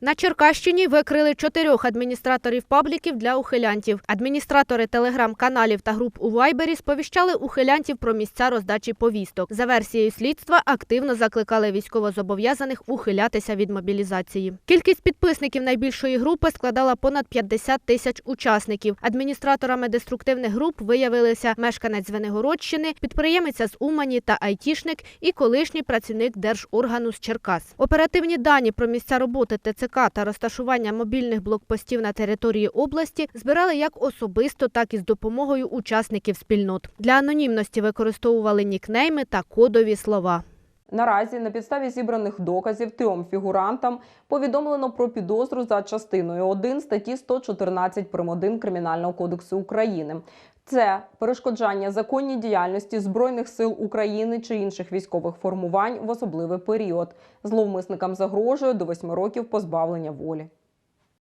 На Черкащині викрили чотирьох адміністраторів пабліків для ухилянтів. Адміністратори телеграм-каналів та груп у Вайбері сповіщали ухилянтів про місця роздачі повісток. За версією слідства активно закликали військовозобов'язаних ухилятися від мобілізації. Кількість підписників найбільшої групи складала понад 50 тисяч учасників. Адміністраторами деструктивних груп виявилися мешканець Звенигородщини, підприємиця з Умані та айтішник і колишній працівник держоргану з Черкас. Оперативні дані про місця роботи ТЦК та розташування мобільних блокпостів на території області збирали як особисто, так і з допомогою учасників спільнот. Для анонімності використовували нікнейми та кодові слова. Наразі на підставі зібраних доказів трьом фігурантам повідомлено про підозру за частиною 1 статті 114 прим. 1 Кримінального кодексу України. Це перешкоджання законній діяльності Збройних сил України чи інших військових формувань в особливий період. Зловмисникам загрожує до 8 років позбавлення волі.